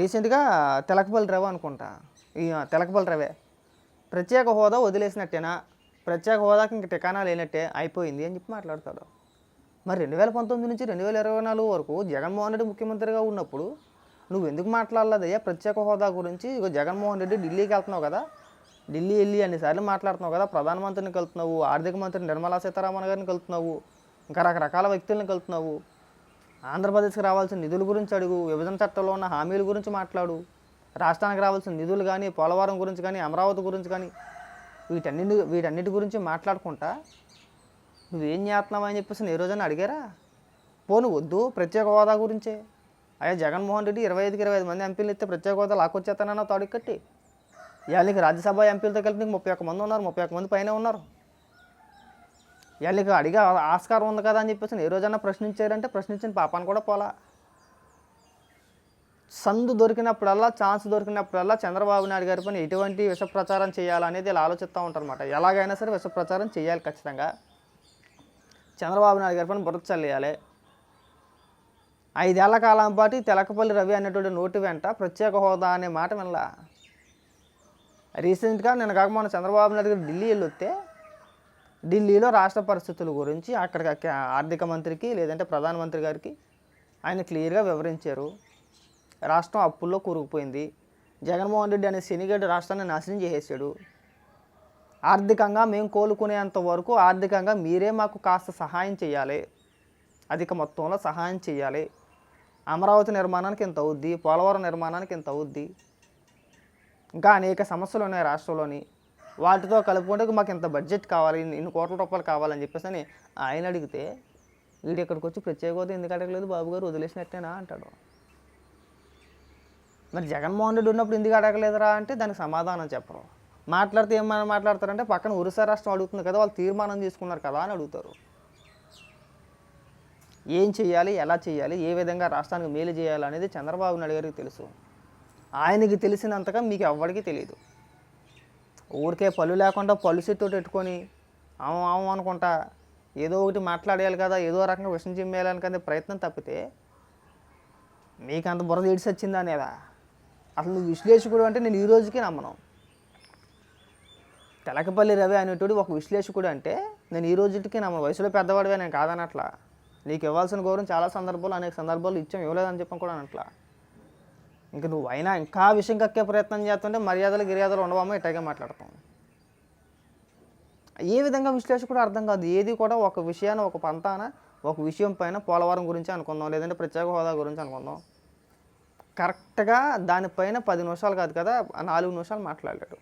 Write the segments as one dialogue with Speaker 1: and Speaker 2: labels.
Speaker 1: రీసెంట్గా తెలకపల్లి రవి అనుకుంటా. తెలకపల్లి రవే ప్రత్యేక హోదా వదిలేసినట్టేనా? ప్రత్యేక హోదాకి ఇంక టికానా లేనట్టే అయిపోయింది అని చెప్పి మాట్లాడతాడు. మరి రెండు వేల పంతొమ్మిది నుంచి రెండు వేల ఇరవై నాలుగు వరకు జగన్మోహన్ రెడ్డి ముఖ్యమంత్రిగా ఉన్నప్పుడు నువ్వు ఎందుకు మాట్లాడలేదయ్యా ప్రత్యేక హోదా గురించి? ఇక జగన్మోహన్ రెడ్డి ఢిల్లీకి వెళ్తున్నావు కదా. ఢిల్లీ వెళ్ళి అన్నిసార్లు మాట్లాడుతున్నావు కదా. ప్రధానమంత్రిని కలుతున్నావు ఆర్థిక మంత్రి నిర్మలా సీతారామన్ గారిని కలుతున్నావు ఇంకా రకరకాల వ్యక్తులను కలుతున్నావు ఆంధ్రప్రదేశ్కి రావాల్సిన నిధుల గురించి అడుగు విభజన చట్టంలో ఉన్న హామీల గురించి మాట్లాడు రాష్ట్రానికి రావాల్సిన నిధులు కానీ పోలవరం గురించి కానీ అమరావతి గురించి కానీ వీటన్నిటి వీటన్నిటి గురించి మాట్లాడుకుంటా. నువ్వేం చేస్తున్నావు అని చెప్పేసి నేను ఏ రోజైనా అడిగారా? పోను వద్దు ప్రత్యేక హోదా గురించే. అయ్యా జగన్మోహన్ రెడ్డి ఇరవై ఐదుకి ఇరవై ఐదు మంది ఎంపీలు ఇస్తే ప్రత్యేక హోదా లాక్కొచ్చేస్తానన్న తాడు కట్టి ఇవాళ నీకు రాజ్యసభ ఎంపీలతో కలిపి నీకు ముప్పై ఒక్క మంది ఉన్నారు ముప్పై ఒక్క మంది పైన ఉన్నారు. వీళ్ళకి అడిగే ఆస్కారం ఉంది కదా అని చెప్పేసి ఏ రోజైనా ప్రశ్నించారంటే ప్రశ్నించిన పాపాన్ని కూడా పోలా. సందు దొరికినప్పుడల్లా ఛాన్స్ దొరికినప్పుడల్లా చంద్రబాబు నాయుడు గారి పైన ఎటువంటి విష ప్రచారం చేయాలనేది ఇలా ఆలోచిస్తూ ఉంటారన్నమాట. ఎలాగైనా సరే విష ప్రచారం చేయాలి ఖచ్చితంగా. చంద్రబాబు నాయుడు గారి పైన బురద చల్లేయాలి. ఐదేళ్ళ కాలం పాటు తెలకపల్లి రవి అనేటువంటి నోటి వెంట ప్రత్యేక హోదా అనే మాట వినలా. రీసెంట్గా నేను కాక మొన్న చంద్రబాబు నాయుడు గారు ఢిల్లీ వెళ్ళొస్తే ఢిల్లీలో రాష్ట్ర పరిస్థితుల గురించి అక్కడ ఆర్థిక మంత్రికి లేదంటే ప్రధానమంత్రి గారికి ఆయన క్లియర్గా వివరించారు. రాష్ట్రం అప్పుల్లో కూరుకుపోయింది. జగన్మోహన్ రెడ్డి అనే శనిగడ్డ రాష్ట్రాన్ని నాశనం చేసేసాడు. ఆర్థికంగా మేము కోలుకునేంత వరకు ఆర్థికంగా మీరే మాకు కాస్త సహాయం చేయాలి. అధిక మొత్తంలో సహాయం చేయాలి. అమరావతి నిర్మాణానికి ఇంత అవుద్ది పోలవరం నిర్మాణానికి ఇంత అవుద్ది. ఇంకా అనేక సమస్యలు ఉన్నాయి రాష్ట్రంలోని. వాటితో కలుపుకుంటే మాకు ఇంత బడ్జెట్ కావాలి ఇన్ని కోట్ల రూపాయలు కావాలని చెప్పేసి అని ఆయన అడిగితే వీడు ఇక్కడికి వచ్చి ప్రత్యేక హోదా ఎందుకు అడగలేదు? బాబు గారు వదిలేసినట్టేనా? అంటాడు. మరి జగన్మోహన్ రెడ్డి ఉన్నప్పుడు ఎందుకు అడగలేదురా అంటే దానికి సమాధానం చెప్పరు. మాట్లాడితే ఏమైనా మాట్లాడతారంటే పక్కన ఒరిస్సా రాష్ట్రం అడుగుతుంది కదా వాళ్ళు తీర్మానం తీసుకున్నారు కదా అని అడుగుతారు. ఏం చేయాలి ఎలా చేయాలి ఏ విధంగా రాష్ట్రానికి మేలు చేయాలి అనేది చంద్రబాబు నాయుడు గారికి తెలుసు. ఆయనకి తెలిసినంతగా మీకు ఎవ్వడికి తెలియదు. ఊరికే పళ్ళు లేకుండా పళ్ళు చెట్టు పెట్టుకొని అవం అవం అనుకుంటా ఏదో ఒకటి మాట్లాడేయాలి కదా ఏదో రకంగా విషయం చిమ్మేయాలని కదా ప్రయత్నం తప్పితే మీకు అంత బుర్ర ఏడిసి వచ్చిందా అనేదా అసలు నువ్వు విశ్లేషకుడు అంటే నేను ఈ రోజుకి నమ్మను. తెలకపల్లి రవి అనేటోడు ఒక విశ్లేషకుడు అంటే నేను ఈ రోజుకి నమ్మను. వయసులో పెద్దవాడివే నేను కాదనట్లా. నీకు ఇవ్వాల్సిన గౌరవం చాలా సందర్భాలు అనేక సందర్భాలు ఇచ్చాం ఇవ్వలేదని చెప్పని కూడా అనట్లా. ఇంకా నువ్వు అయినా ఇంకా విషయం కక్కే ప్రయత్నం చేస్తుంటే మర్యాదలు గిర్యాదలు ఉండవమ్మా ఇట్లాగే మాట్లాడతాం. ఏ విధంగా విశ్లేషకుడు అర్థం కాదు. ఏది కూడా ఒక విషయాన్ని ఒక పంతాన ఒక విషయం పైన పోలవరం గురించి అనుకుందాం లేదంటే ప్రత్యేక హోదా గురించి అనుకుందాం. కరెక్ట్గా దానిపైన పది నిమిషాలు కాదు కదా నాలుగు నిమిషాలు మాట్లాడాడు.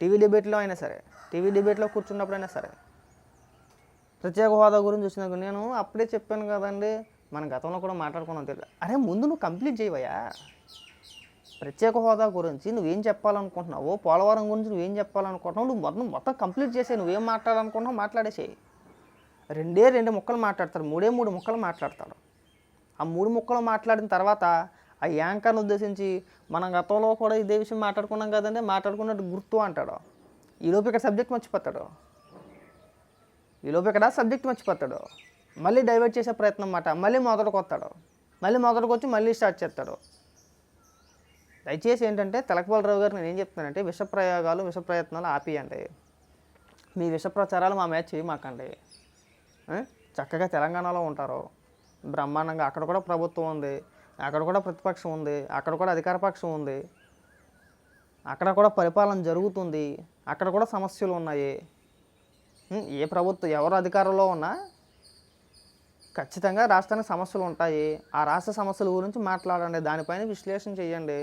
Speaker 1: టీవీ డిబేట్లో అయినా సరే టీవీ డిబేట్లో కూర్చున్నప్పుడైనా సరే ప్రత్యేక హోదా గురించి వచ్చినాక నేను అప్పుడే చెప్పాను కదండి మన గతంలో కూడా మాట్లాడుకున్నాం తెలియదు అరే ముందు నువ్వు కంప్లీట్ చేయవయ్యా. ప్రత్యేక హోదా గురించి నువ్వేం చెప్పాలనుకుంటున్నావు పోలవరం గురించి నువ్వేం చెప్పాలనుకుంటున్నావు నువ్వు మొత్తం మొత్తం కంప్లీట్ చేసే నువ్వేం మాట్లాడాలనుకుంటున్నావు మాట్లాడేసేయి. రెండే రెండు ముక్కలు మాట్లాడతాడు మూడే మూడు ముక్కలు మాట్లాడతాడు ఆ మూడు ముక్కలు మాట్లాడిన తర్వాత ఆ యాంకర్ని ఉద్దేశించి మనం గతంలో కూడా ఇదే విషయం మాట్లాడుకున్నాం కదండి మాట్లాడుకున్నట్టు గుర్తు అంటాడు. ఈలోపు ఇక్కడ సబ్జెక్ట్ మర్చిపోతాడు. ఈలోపు ఇక్కడ సబ్జెక్ట్ మర్చిపోతాడు. మళ్ళీ డైవర్ట్ చేసే ప్రయత్నం అన్నమాట. మళ్ళీ మొదటికి వస్తాడు. మళ్ళీ మొదటికి వచ్చి మళ్ళీ స్టార్ట్ చేస్తాడు. దయచేసి ఏంటంటే తెలకపాలరావు గారు నేను ఏం చెప్తానంటే విష ప్రయోగాలు విష ప్రయత్నాలు ఆపియండి. మీ విష ప్రచారాలు మా మ్యాచ్ చేయమాకండి. చక్కగా తెలంగాణలో ఉంటారు. బ్రహ్మాండంగా అక్కడ కూడా ప్రభుత్వం ఉంది. అక్కడ కూడా ప్రతిపక్షం ఉంది. అక్కడ కూడా అధికార పక్షం ఉంది. అక్కడ కూడా పరిపాలన జరుగుతుంది. అక్కడ కూడా సమస్యలు ఉన్నాయి. ఏ ప్రభుత్వం ఎవరు అధికారంలో ఉన్నా ఖచ్చితంగా రాష్ట్రానికి సమస్యలు ఉంటాయి. ఆ రాష్ట్ర సమస్యల గురించి మాట్లాడండి. దానిపైన విశ్లేషణ చేయండి.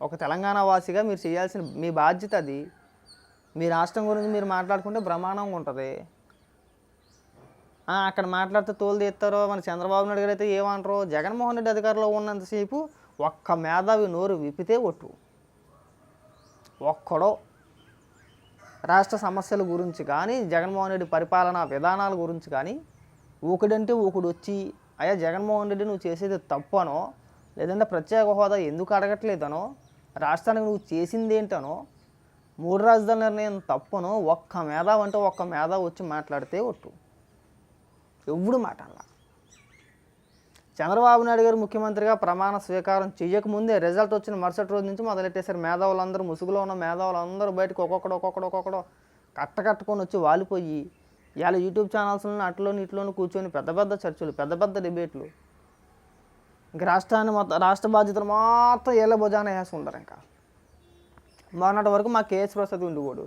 Speaker 1: ఒక తెలంగాణ వాసిగా మీరు చేయాల్సిన మీ బాధ్యత అది. మీ రాష్ట్రం గురించి మీరు మాట్లాడుకుంటే బ్రహ్మాండంగా ఉంటుంది. అక్కడ మాట్లాడితే తోలు తీస్తారో మన చంద్రబాబు నాయుడు గారు అయితే ఏమంటారో జగన్మోహన్ రెడ్డి అధికారంలో ఉన్నంతసేపు ఒక్క మేధావి నోరు విప్పితే ఒట్టు. ఒక్కడో రాష్ట్ర సమస్యల గురించి కానీ జగన్మోహన్ రెడ్డి పరిపాలనా విధానాల గురించి కానీ ఒకడంటే ఒకడు వచ్చి అయ్యా జగన్మోహన్ రెడ్డి నువ్వు చేసేది తప్పనో? లేదంటే ప్రత్యేక హోదా ఎందుకు అడగట్లేదనో? రాష్ట్రానికి నువ్వు చేసింది ఏంటనో మూడు రాజధానుల నిర్ణయం తప్పను? ఒక్క మేధావి అంటే ఒక్క మేధావ్ వచ్చి మాట్లాడితే ఒట్టు. ఎవడు మాట అలా చంద్రబాబు నాయుడు గారు ముఖ్యమంత్రిగా ప్రమాణ స్వీకారం చేయకముందే రిజల్ట్ వచ్చిన మరుసటి రోజు నుంచి మొదలెట్టేశారు. మేధావులందరూ ముసుగులో ఉన్న మేధావులందరూ బయటకు ఒక్కొక్కడు ఒక్కొక్కడు ఒక్కొక్కడు కట్ట కట్టుకొని వచ్చి వాలిపోయి ఇవాళ యూట్యూబ్ ఛానల్స్లో అట్లోని ఇట్లోని కూర్చొని పెద్ద పెద్ద చర్చలు పెద్ద పెద్ద డిబేట్లు. ఇంక రాష్ట్రాన్ని మొత్తం రాష్ట్ర బాధ్యతలు మొత్తం ఏళ్ళ భుజాన వేసుకుంటారు ఇంకా. మొన్నటి వరకు మా కేఎస్ ప్రసాద్ ఉండిపోడు.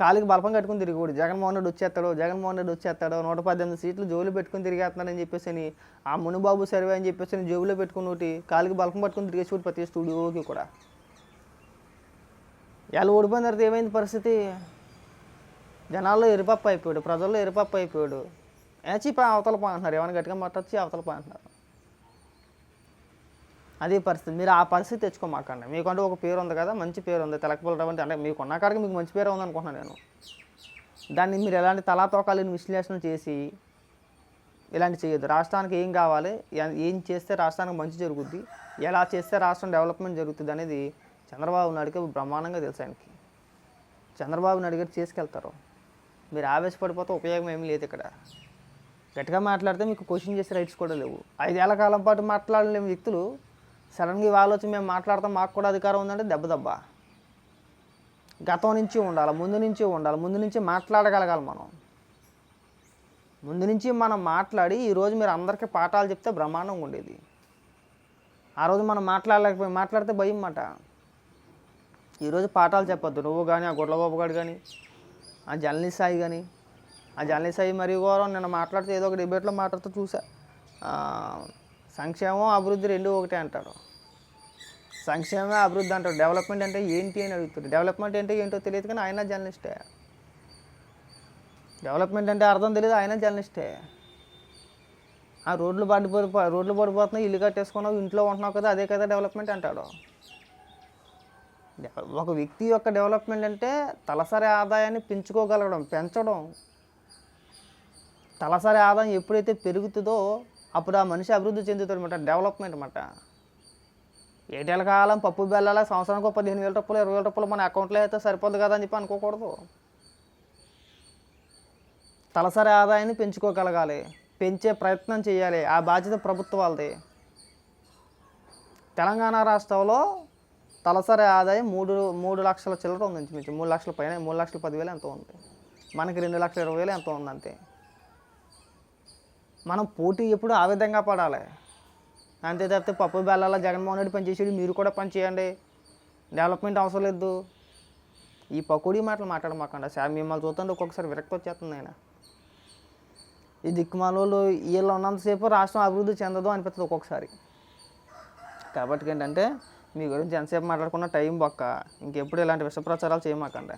Speaker 1: కాలికి బలపం కట్టుకుని తిరిగిపోడు. జగన్మోహన్ రెడ్డి వచ్చేస్తాడు జగన్మోహన్ రెడ్డి వచ్చేస్తాడు నూట పద్దెనిమిది సీట్లు జోబులు పెట్టుకుని తిరిగేస్తున్నాడని చెప్పేసి అని, ఆ మునిబాబు సర్వే అని చెప్పేసి అని జోబులో పెట్టుకుని ఒకటి కాలికి బలపం పట్టుకుని తిరిగేసి ప్రతి స్టూడియోకి కూడా. ఎలా ఓడిపోయిన తర్వాత ఏమైంది పరిస్థితి? జనాల్లో ఎరిపప్పు అయిపోయాడు ప్రజల్లో ఎరిపప్పు అయిపోయాడు. ఏచి పా అవతల పా అంటున్నారు ఏమైనా గట్టిగా మాట్లాడిచి అవతల పా అంటున్నారు. అదే పరిస్థితి. మీరు ఆ పరిస్థితి తెచ్చుకోమాకండి. మీకంటూ ఒక పేరు ఉంది కదా మంచి పేరు ఉంది తెలకపోవడం అంటే అంటే మీకు ఉన్నకాడికి మీకు మంచి పేరు ఉంది అనుకుంటున్నాను నేను. దాన్ని మీరు ఎలాంటి తలాతోకాలను విశ్లేషణ చేసి ఇలాంటి చేయొద్దు. రాష్ట్రానికి ఏం కావాలి ఏం చేస్తే రాష్ట్రానికి మంచి జరుగుద్ది ఎలా చేస్తే రాష్ట్రం డెవలప్మెంట్ జరుగుతుంది అనేది చంద్రబాబు నాయుడుకి బ్రహ్మాండంగా తెలుసు ఆయనకి. చంద్రబాబు నాయుడు గారు చేసుకెళ్తారు. మీరు ఆవేశపడిపోతే ఉపయోగం ఏమి లేదు ఇక్కడ. గట్టిగా మాట్లాడితే మీకు క్వశ్చన్ చేసే రైట్స్ కూడా లేవు. ఐదేళ్ళ కాలం పాటు మాట్లాడలేని వ్యక్తులు సడన్గా ఇవాళ వచ్చి మేము మాట్లాడతాం మాకు కూడా అధికారం ఉందంటే దెబ్బ దెబ్బ. గతం నుంచి ఉండాలి ముందు నుంచి ఉండాలి ముందు నుంచి మాట్లాడగలగాలి మనం. ముందు నుంచి మనం మాట్లాడి ఈరోజు మీరు అందరికీ పాఠాలు చెప్తే బ్రహ్మాండంగా ఉండేది. ఆ రోజు మనం మాట్లాడలేకపోయి మాట్లాడితే భయం మాట ఈరోజు పాఠాలు చెప్పొద్దు. నువ్వు కానీ ఆ గుడ్లబాబు గారు కానీ ఆ జర్నలిస్ట్ సాయి కానీ ఆ జర్నలిస్ట్ సాయి మరియు గౌరవం నిన్న మాట్లాడితే ఏదో ఒక డిబేట్లో మాట్లాడుతూ చూసా. సంక్షేమం అభివృద్ధి రెండు ఒకటే అంటాడు సంక్షేమమే అభివృద్ధి అంటాడు డెవలప్మెంట్ అంటే ఏంటి అని అడుగుతాడు డెవలప్మెంట్ అంటే ఏంటో తెలియదు కానీ ఆయన జర్నలిస్టే డెవలప్మెంట్ అంటే అర్థం తెలియదు ఆయన జర్నలిస్టే ఆ రోడ్లు పడిపోయి రోడ్లు పడిపోతున్నాయి ఇల్లు కట్టేసుకున్నావు ఇంట్లో ఉంటున్నావు కదా అదే కదా డెవలప్మెంట్ అంటాడు. ఒక వ్యక్తి యొక్క డెవలప్మెంట్ అంటే తలసరి ఆదాయాన్ని పెంచుకోగలగడం పెంచడం. తలసరి ఆదాయం ఎప్పుడైతే పెరుగుతుందో అప్పుడు ఆ మనిషి అభివృద్ధి చెందుతాడనమాట డెవలప్మెంట్ అనమాట ఏటేళ్ళ కాలం పప్పు బెల్లాల సంవత్సరానికి పదిహేను వేల రూపాయలు ఇరవై వేల రూపాయలు మన అకౌంట్లో అయితే సరిపోదు కదా అని చెప్పి అనుకోకూడదు. తలసరి ఆదాయాన్ని పెంచుకోగలగాలి పెంచే ప్రయత్నం చేయాలి ఆ బాధ్యత ప్రభుత్వాలది. తెలంగాణ రాష్ట్రంలో తలసరి ఆదాయం మూడు మూడు లక్షల చిల్లర ఉంది ఇంచుమించు. మూడు లక్షల పైన మూడు లక్షల పదివేలు ఎంతో ఉంది. మనకి రెండు లక్షల ఇరవై వేలు ఎంతో ఉంది అంతే. మనం పోటీ ఎప్పుడు ఆ విధంగా పడాలి. అంతే తప్పితే పప్పు బెల్లాల జగన్మోహన్ రెడ్డి పనిచేసేది మీరు కూడా పనిచేయండి డెవలప్మెంట్ అవసరం లేదు. ఈ పకోడీ మాటలు మాట్లాడమాకండి. సార్ మిమ్మల్ని చూస్తుంటే ఒక్కొక్కసారి విరక్తి వచ్చేస్తుంది ఆయన ఈ దిక్కుమాలోళ్ళు వీళ్ళు ఉన్నంతసేపు రాష్ట్రం అభివృద్ధి చెందదు అనిపిస్తుంది ఒక్కొక్కసారి. కాబట్టి ఏంటంటే మీ గురించి ఎంతసేపు మాట్లాడుకున్న టైం బొక్క. ఇంకెప్పుడు ఇలాంటి విష ప్రచారాలు చేయమాకండి